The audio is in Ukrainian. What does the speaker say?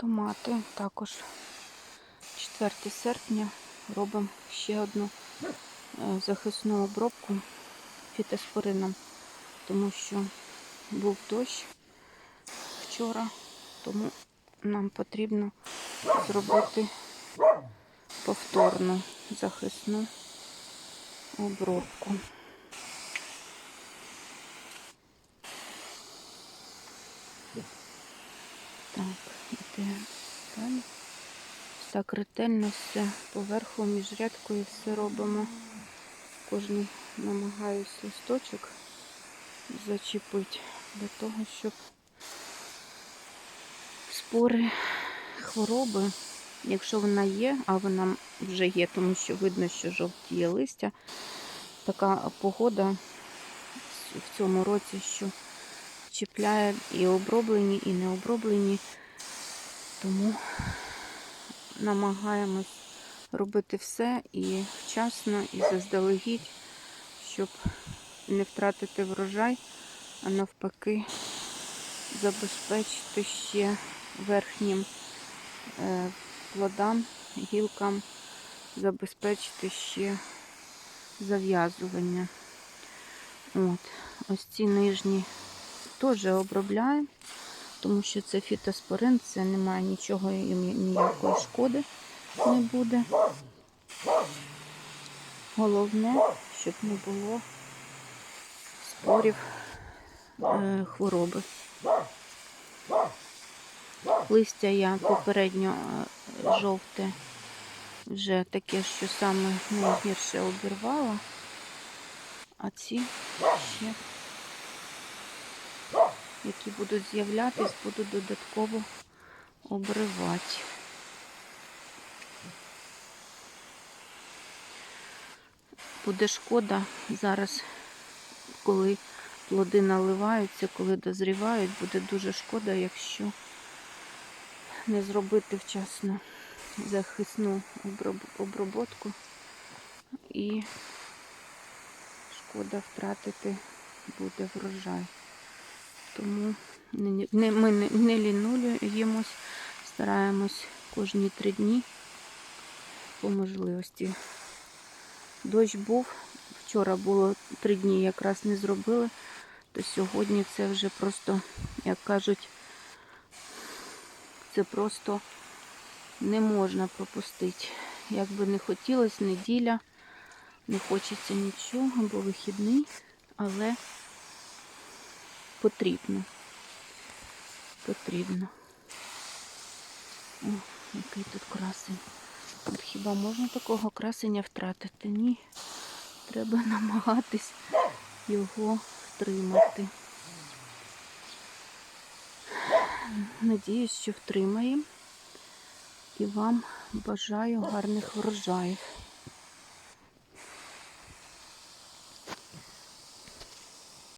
Томати також 4 серпня робимо ще одну е, захисну обробку фітоспорином, тому що був дощ вчора, тому нам потрібно зробити повторну захисну обробку. Так, іде далі. Так, ретельно все поверху між рядкою все робимо. Кожний намагаюсь листочок зачепити для того, щоб спори хвороби, якщо вона є, а вона вже є, тому що видно, що жовтіє листя, така погода в цьому році, що чіпляє і оброблені, і не оброблені. Тому намагаємось робити все і вчасно, і заздалегідь, щоб не втратити врожай, а навпаки забезпечити ще верхнім е, плодам, гілкам, забезпечити ще зав'язування. От. Ось ці нижні теж обробляємо, тому що це фітоспорин, це немає нічого, ніякої шкоди не буде. Головне, щоб не було спорів е, хвороби. Листя я попередньо е, жовте, вже таке, що саме найгірше обірвала, а ці ще, які будуть з'являтись, буду додатково обривати. Буде шкода зараз, коли плоди наливаються, коли дозрівають, буде дуже шкода, якщо не зробити вчасно захисну оброб- оброботку і шкода втратити буде врожай. Тому ми не, лінуємось, стараємось кожні три дні по можливості. Дощ був, вчора було три дні, якраз не зробили, то сьогодні це вже просто, як кажуть, це просто не можна пропустити. Як би не хотілося, неділя, не хочеться нічого, бо вихідний, але потрібно. Потрібно. О, який тут красень. От хіба можна такого красення втратити? Ні. Треба намагатись його втримати. Надіюсь, що втримаємо. І вам бажаю гарних врожаїв.